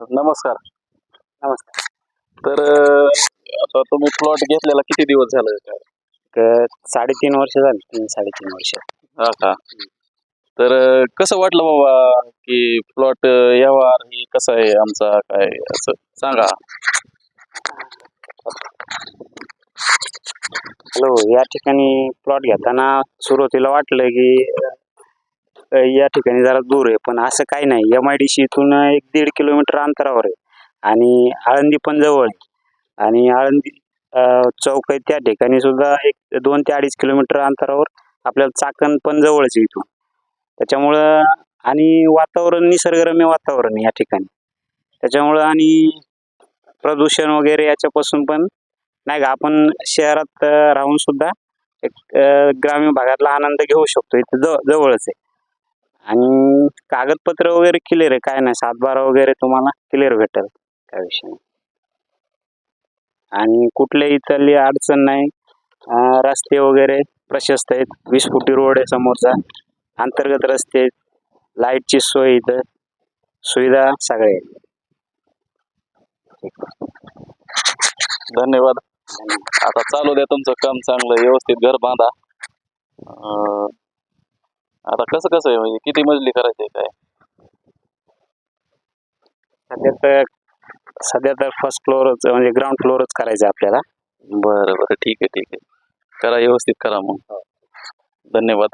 नमस्कार. नमस्कार. तर अं, आता तुम्ही प्लॉट घेतलेला किती दिवस झाले? क- साडेतीन वर्ष झाली तीन साडेतीन वर्ष. हा का? तर अं, कसं वाटलं बाबा की प्लॉट व्यवहार ही कसा आहे आमचा काय असं? सांगा. हॅलो या ठिकाणी प्लॉट घेताना सुरुवातीला वाटलं की अ, या ठिकाणी जरा दूर आहे. पण असं काही नाही. एम आय डी सी इथून एक दीड किलोमीटर अंतरावर आहे. आणि आळंदी पण जवळ आहे. आणि आळंदी चौक आहे त्या ठिकाणी सुद्धा एक दोन ते अडीच किलोमीटर अंतरावर आपल्याला चाकण पण जवळच आहे इथून. त्याच्यामुळं आणि वातावरण निसर्गरम्य वातावरण आहे या ठिकाणी. त्याच्यामुळं आणि प्रदूषण वगैरे याच्यापासून पण नाही का आपण शहरात राहून सुद्धा एक ग्रामीण भागातला आनंद घेऊ शकतो. इथं जवळच आहे. आणि कागदपत्र वगैरे क्लिअर आहे. काय नाही सातबारा वगैरे तुम्हाला क्लिअर भेटेल. काय विषय नाही. आणि कुठल्याही इथली अडचण नाही. अ, रस्ते वगैरे प्रशस्त आहेत. वीस फुटी रोड आहे समोरचा. अंतर्गत रस्ते आहेत. लाईटची सोय इथं. सुविधा सगळे आहेत. धन्यवाद. आता चालू द्या तुमचं काम चांगलं. व्यवस्थित घर बांधा. अं, आता कसं कसं आहे म्हणजे किती मजली करायची आहे काय? सध्या तर सध्या तर फर्स्ट फ्लोअरच म्हणजे ग्राउंड फ्लोअरच करायचं आहे आपल्याला. बरं बरं. ठीक आहे ठीक आहे. करा व्यवस्थित करा मग. धन्यवाद.